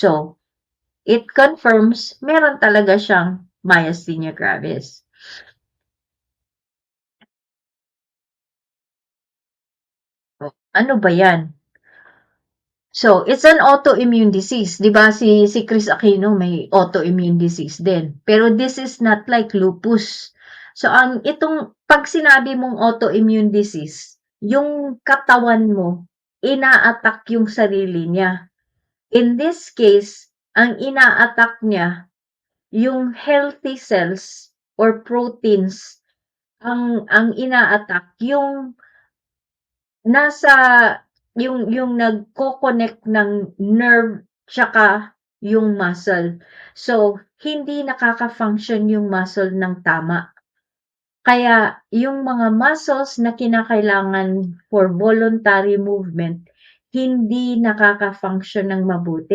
So, it confirms meron talaga siyang myasthenia gravis. Ano ba 'yan? So, it's an autoimmune disease, 'di ba si si Chris Aquino may autoimmune disease din, pero this is not like lupus. So, ang itong 'pag sinabi mong autoimmune disease, yung katawan mo ina-attack yung sarili niya. In this case, ang ina-attack niya yung healthy cells or proteins ang ang ina-attack yung nasa yung yung nagko-connect ng nerve tsaka yung muscle. So, hindi nakaka-function yung muscle ng tama. Kaya yung mga muscles na kinakailangan for voluntary movement, hindi nakaka-function ng mabuti.